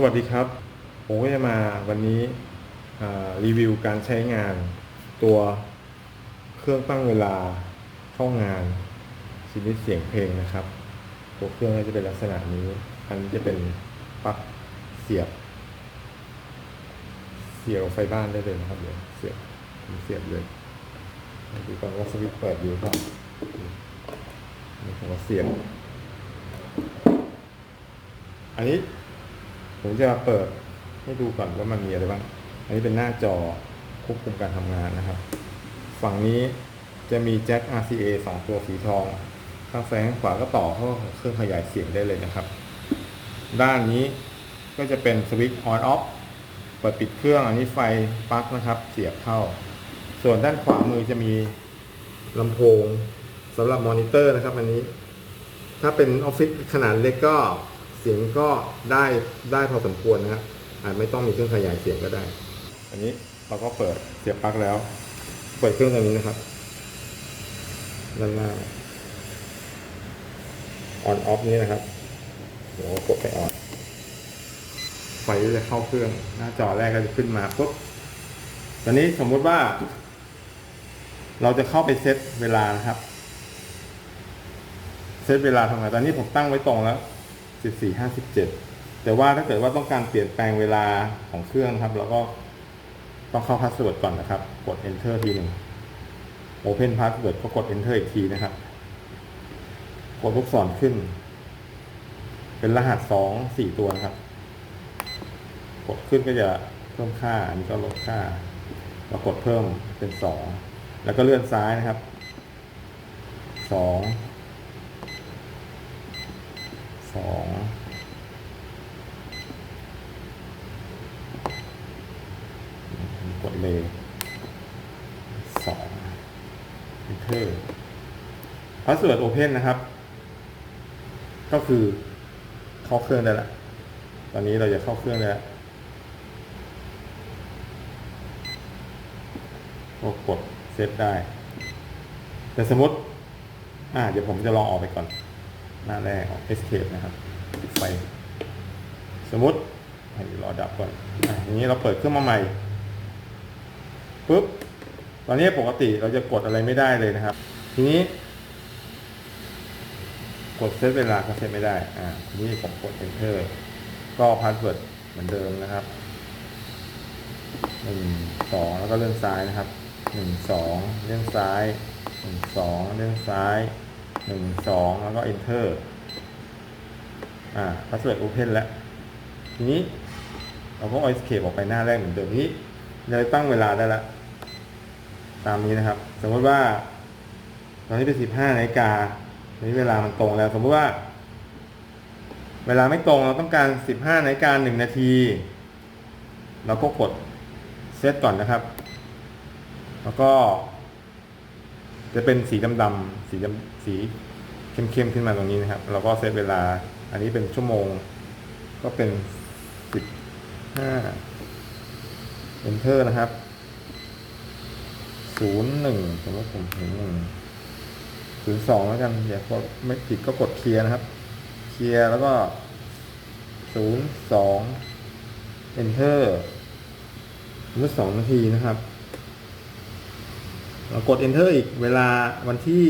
สวัสดีครับ ผมก็จะมาวันนี้รีวิวการใช้งานตัวเครื่องตั้งเวลาเข้างานชนิดเสียงเพลงนะครับ ตัวเครื่องก็จะเป็นลักษณะนี้ อันนี้จะเป็นปลั๊กเสียบ เสียบไฟบ้านได้เลยนะครับเดี๋ยวเสียบผมเสียบเลยดูก่อนว่าสวิตช์เปิดอยู่หรือเปล่านี่ผมเสียบ อันนี้ ผมจะเปิดให้ดูก่อนว่ามันมีอะไรบ้าง อันนี้เป็นหน้าจอควบคุมการทำงานนะครับ ฝั่งนี้จะมีแจ็ค RCA สองตัวสีทอง ข้างซ้ายข้างขวาก็ต่อเข้าเครื่องขยายเสียงได้เลยนะครับ ด้านนี้ก็จะเป็นสวิตช์ on off เปิดปิดเครื่องอันนี้ไฟปลั๊กนะครับ เสียบเข้า ส่วนด้านขวามือจะมีลำโพงสำหรับมอนิเตอร์นะครับ อันนี้ ถ้าเป็นออฟฟิศขนาดเล็กก็ เสียงก็ได้ได้พอสมควรนะครับอาจไม่ต้องมีเครื่องขยายเสียงก็ได้ อันนี้เราก็เปิดเสียบปลั๊กแล้ว เปิดเครื่องตรงนี้นะครับด้านหน้า on off นี้นะครับเดี๋ยวกดไป on ไฟก็จะเข้าเครื่อง หน้าจอแรกก็จะขึ้นมาปุ๊บตอนนี้สมมุติว่า เราจะเข้าไปเซตเวลานะครับ เซตเวลาทำงานตอนนี้ผมตั้งไว้ตรงแล้ว สิบสี่ห้าสิบเจ็ดแต่ว่าถ้าเกิดว่าต้องการเปลี่ยนแปลงเวลาของเครื่องครับเราก็ต้องเข้าพาสเวิร์ดก่อนนะครับ กด enter ทีหนึ่ง open password ก็กด enter อีกทีนะครับ กดลูกศรขึ้น เป็นรหัสสองสี่ตัวนะครับ กดขึ้นก็จะเพิ่มค่า อันนี้ก็ลดค่า เรากดเพิ่มเป็นสองแล้วก็เลื่อนซ้ายนะครับสอง สองกดเลยสอง enter password open นะครับ ก็คือเข้าเครื่องได้แล้วตอนนี้เราจะเข้าเครื่องได้แล้วก็กดเซตได้ แต่สมมติ อ่า เดี๋ยวผมจะลองออกไปก่อน หน้าแรกออก escape นะครับปิดไฟ สมมติให้รอดับก่อนอะอย่างนี้เราเปิดเครื่องมาใหม่ปุ๊บตอนนี้ปกติเราจะกดอะไรไม่ได้เลยนะครับ ทีนี้ กดเซตเวลาก็เซตไม่ได้ อ่าทีนี้ผมกด enter ก็พาสเวิร์ดเหมือนเดิมนะครับหนึ่งสองแล้วก็เลื่อนซ้ายนะครับหนึ่งสองเลื่อนซ้ายหนึ่งสองเลื่อนซ้าย หนึ่งสองแล้วก็ enter อ่าพาสเวิร์ด open แล้ว ทีนี้เราก็ escape ออกไปหน้าแรกเหมือนเดิมนี้เราตั้งเวลาได้ล้วตามนี้นะครับ สมมติว่า ตอนนี้เป็นสิบห้านาฬิกาตอนนี้เวลามันตรงแล้ว สมมติว่า เวลาไม่ตรงเราต้องการสิบห้านาฬิกาหนึ่งนาที เราก็กดเซตก่อนนะครับ แล้วก็ จะเป็นสีดำๆสีดำสีเข้มๆขึ้นมาตรงนี้นะครับ เราก็เซตเวลา อันนี้เป็นชั่วโมง ก็เป็นสิบห้า enter นะครับศูนย์หนึ่งสมมติผมถึงหนึ่งศูนย์สองแล้วกันเดี๋ยวพอไม่ผิดก็กดเคลียร์นะครับ เคลียร์แล้วก็ศูนย์สอง enter เมื่อสองนาทีนะครับ เรากด enter อีกเวลาวันที่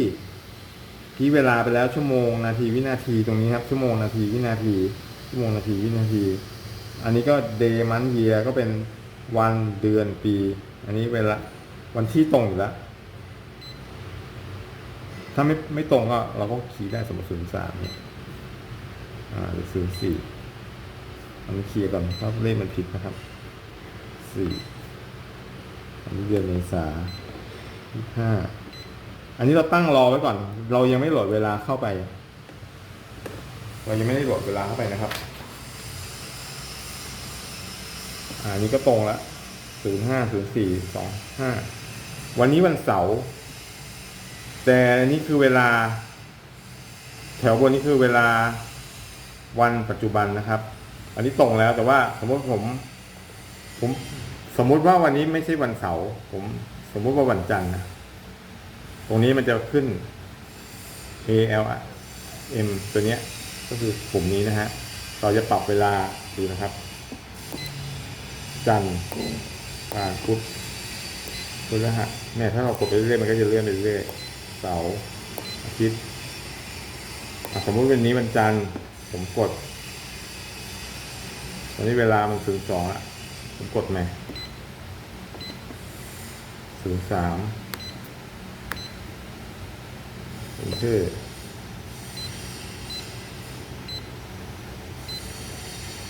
ที่เวลาไปแล้วชั่วโมงนาทีวินาทีตรงนี้ครับชั่วโมงนาทีวินาที ชั่วโมงนาทีวินาที อันนี้ก็ day month year ก็เป็นวันเดือนปี อันนี้เวลาวันที่ตรงอยู่แล้ว ถ้าไม่ไม่ตรงก็เราก็คีย์ได้สมมติศูนย์สามเนี่ยอ่าหรือศูนย์สี่อันนี้เคลียร์ก่อนเพราะเลขมันผิดนะครับสี่อันนี้เดือนเมษา ห้าอันนี้เราตั้งรอไว้ก่อน เรายังไม่โหลดเวลาเข้าไป เรายังไม่ได้โหลดเวลาเข้าไปนะครับ อ่าอันนี้ก็ตรงละศูนย์ห้าศูนย์สี่สองห้าวันนี้วันเสาร์แต่อันนี้คือเวลา แถวบนนี้คือเวลาวันปัจจุบันนะครับ อันนี้ตรงแล้วแต่ว่าสมมติผม ผม สมมุติว่าวันนี้ไม่ใช่วันเสาร์ผม สมมุติว่าวันจันทร์นะตรงนี้มันจะขึ้น A L M ตัวเนี้ย ก็คือปุ่มนี้นะฮะ เราจะปรับเวลาดูนะครับ จันทร์ผ่านพุธพฤหัสเนี่ยถ้าเรากดไปเรื่อยๆมันก็จะเลื่อนไปเรื่อยเสาร์อาทิตย์สมมุติวันนี้วันจันทร์ผมกดตอนนี้เวลามันศูนย์สองอะผมกดไหม ศูนย์สามเป็นชื่อ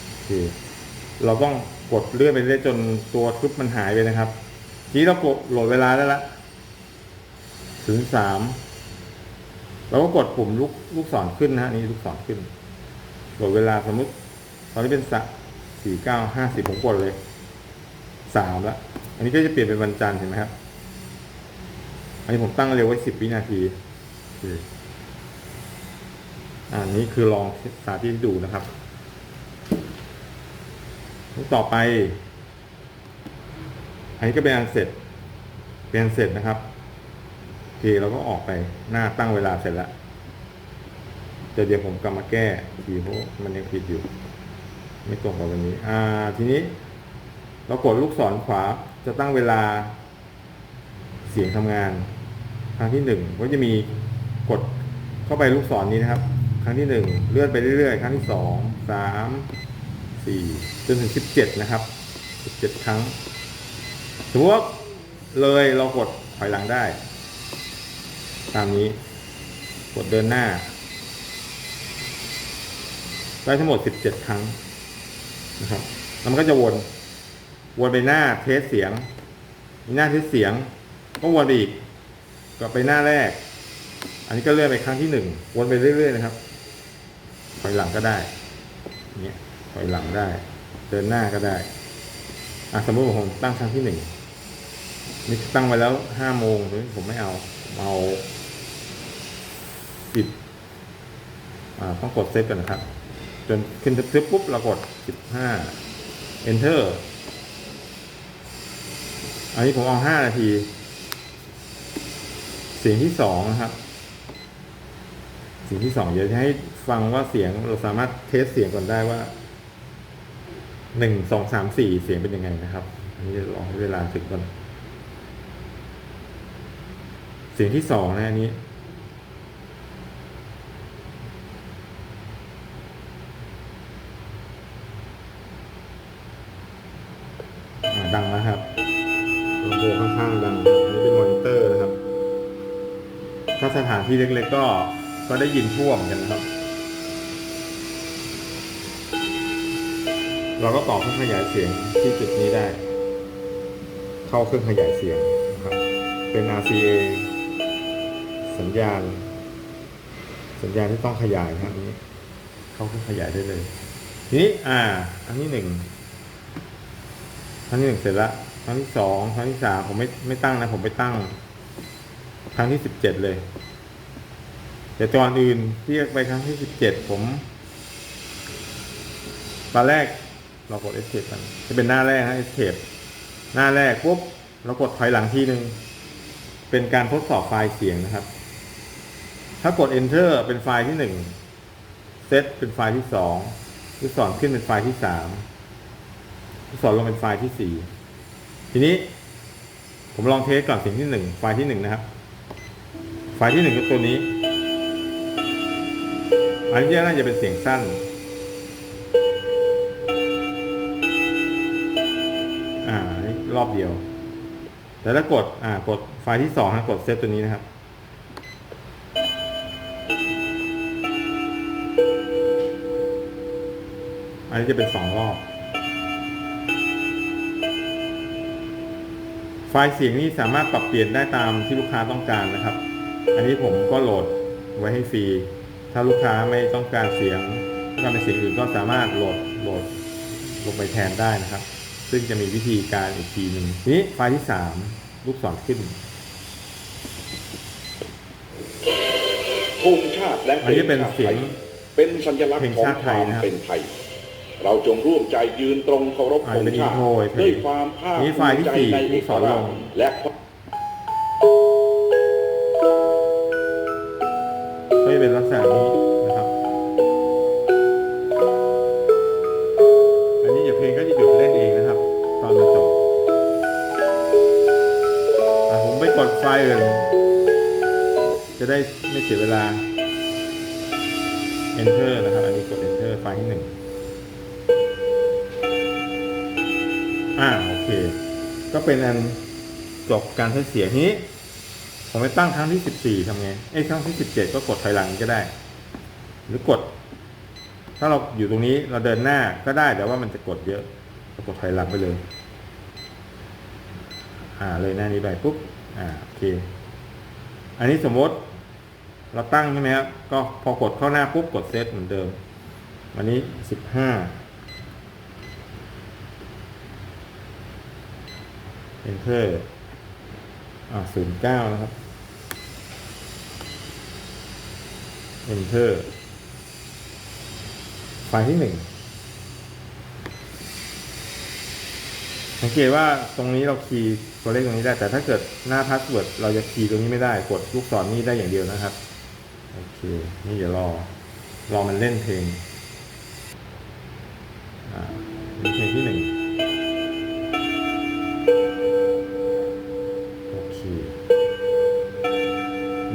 โอเคเราต้องกดเลื่อนไปเรื่อยจนตัวทึบมันหายไปนะครับทีนี้เรากดโหลดเวลาได้ละถึงสามเราก็กดปุ่มลูกลูกศรขึ้นนะฮะนี่ลูกศรขึ้นโหลดเวลาสมมติตอนนี้เป็นสัสี่เก้าห้าสิบผมกดเลยสามละอันนี้ก็จะเปลี่ยนเป็นวันจันทร์เห็นไหมครับ อันนี้ผมตั้งเร็วไว้สิบวินาทีอันนี้คือลองสาธิตดูนะครับ ต่อไป อันนี้ก็เป็นอันเสร็จ เป็นอันเสร็จนะครับโอเคเราก็ออกไปหน้าตั้งเวลาเสร็จแล้วแต่เดี๋ยวผมกลับมาแก้ทีเพราะมันยังผิดอยู่ ไม่ตรงกับวันนี้ อ่า ทีนี้ เรากดลูกศรขวาจะตั้งเวลาเสียงทำงาน ครั้งที่หนึ่งก็จะมีกดเข้าไปลูกศรนี้นะครับ ครั้งที่หนึ่งเลื่อนไปเรื่อยๆ ครั้งที่สองสามสี่จนถึงสิบเจ็ดนะครับสิบเจ็ดครั้งสมมติว่าเลยเรากดถอยหลังได้ ตามนี้กดเดินหน้า ได้ทั้งหมดสิบเจ็ดครั้งนะครับแล้วมันก็จะวน วนไปหน้าเทสเสียง หน้าเทสเสียง ก็วนไปอีก กลับไปหน้าแรก อันนี้ก็เลื่อนไปครั้งที่หนึ่งวนไปเรื่อยๆนะครับถอยหลังก็ได้เนี่ยถอยหลังได้ เดินหน้าก็ได้อะสมมติผมตั้งครั้งที่หนึ่งนี่ตั้งไว้แล้วห้าโมงหรือผมไม่เอาเอาปิดอ่าต้องกดเซฟกันนะครับ จนขึ้นทึบปุ๊บเรากดสิบห้า enter อันนี้ผมเอาห้านาที เสียงที่สองนะครับ เสียงที่สองเดี๋ยวจะให้ฟังว่าเสียงเราสามารถเทสเสียงก่อนได้ว่าหนึ่งสองสามสี่เสียงเป็นยังไงนะครับอันนี้ลองให้เวลาถึงก่อนเสียงที่สองนะอันนี้ ดังนะครับลำโพงข้างๆดัง ถ้าสถานที่เล็กๆก็ก็ได้ยินท่วมกันนะครับ เราก็ต่อเครื่องขยายเสียงที่จุดนี้ได้ เข้าเครื่องขยายเสียงนะครับ เป็น RCA สัญญาณ สัญญาณที่ต้องขยายครับนี้ เข้าเครื่องขยายได้เลยนี้อ่า อันที่หนึ่งครั้งที่หนึ่งเสร็จแล้วครั้งที่สองครั้งที่สามผมไม่ไม่ตั้งนะผมไปตั้ง ครั้งที่สิบเจ็ดเลย แต่ตอนอื่นที่ไปครั้งที่สิบเจ็ดผม ตอนแรกเรากด escape กันจะเป็นหน้าแรกนะ escape หน้าแรกปุ๊บเรากดถอยหลังทีหนึ่งเป็นการทดสอบไฟล์เสียงนะครับ ถ้ากด enter เป็นไฟล์ที่หนึ่ง set เป็นไฟล์ที่สองลูกศรขึ้นเป็นไฟล์ที่สามสอนลงเป็นไฟล์ที่สี่ทีนี้ ผมลองเทสก่อนสิ่งที่หนึ่งไฟล์ที่หนึ่งนะครับ ไฟล์ที่หนึ่งก็ตัวนี้ อันนี้น่าจะเป็นเสียงสั้น อ่ารอบเดียว แต่ถ้ากด อ่ากดไฟล์ที่สองนะกดเซตตัวนี้นะครับ อันนี้จะเป็นสองรอบ ไฟล์เสียงนี่สามารถปรับเปลี่ยนได้ตามที่ลูกค้าต้องการนะครับ อันนี้ผมก็โหลดไว้ให้ฟรี ถ้าลูกค้าไม่ต้องการเสียงต้องการเป็นเสียงอื่นก็สามารถโหลดโหลดลงไปแทนได้นะครับ ซึ่งจะมีวิธีการอีกทีหนึ่งทีนี้ไฟล์ที่สามลูกศรขึ้นธงชาติและอันนี้เป็นเสียงเป็นสัญลักษเพลณ์งของชาติไทควายมนะครับเป็นไทยเราจงร่วมใจยืนตรงเคารพอ่าธงเป็นชาติ intro เฉยๆด้วยความภาคนี่ภูไฟล์มิที่ใจสี่ในลูเอกศกรราลชงและ ก็จะเป็นลักษณะนี้นะครับ อันนี้เดี๋ยวเพลงก็จะหยุดเล่นเองนะครับ ตอนมันจบผมไปกดไฟเลยจะได้ไม่เสียเวลา enter นะครับ อันนี้กด enter ไฟที่หนึ่งอ่าโอเค ก็เป็นอันจบการใช้เสียงนี้ ผมไปตั้งครั้งที่สิบสี่ทำไงเอ้ครั้งที่สิบเจ็ดก็กดถอยหลังก็ได้ หรือกด ถ้าเราอยู่ตรงนี้เราเดินหน้าก็ได้แต่ว่ามันจะกดเยอะเรากดถอยหลังไปเลย อ่าเลยหน้านี้ไปปุ๊บอ่าโอเค อันนี้สมมติ เราตั้งใช่ไหมครับก็พอกดเข้าหน้าปุ๊บกดเซตเหมือนเดิมวันนี้สิบห้า enter อ่าศูนย์เก้านะครับ enter ไฟล์ที่หนึ่งสังเกตว่าตรงนี้เราคีย์ตัวเลขตรงนี้ได้ แต่ถ้าเกิดหน้าพาสเวิร์ดเราจะคีย์ตรงนี้ไม่ได้ กดลูกศรนี้ได้อย่างเดียวนะครับ โอเค นี่เดี๋ยวรอ รอมันเล่นเพลง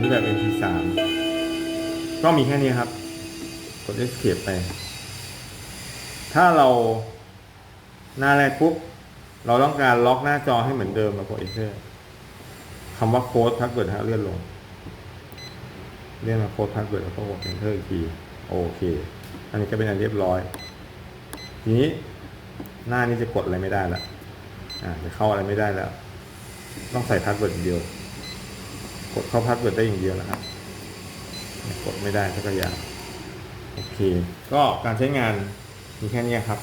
นี่แบบ MP3 ก็มีแค่นี้ครับ กด Escape ไป ถ้าเราหน้าแรกปุ๊บ เราต้องการล็อกหน้าจอให้เหมือนเดิมเรากด Enter คำว่าโค้ดพักเกิดฮะเลื่อนลง เลื่อนมาโค้ดพักเกิดแล้วก็กด Enter อีกที โอเค อันนี้ก็เป็นอันเรียบร้อย ทีนี้หน้านี้จะกดอะไรไม่ได้ล้วอ่าจะเข้าอะไรไม่ได้แล้ว ต้องใส่พาสเวิร์ดอย่างเดียว กดเข้าพาสเวิร์ดได้อย่างเดียวนะครับ กดไม่ได้สักอย่างโอเค ก็การใช้งานมีแค่นี้ครับ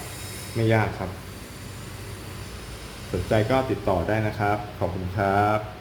ไม่ยากครับ สนใจก็ติดต่อได้นะครับ ขอบคุณครับ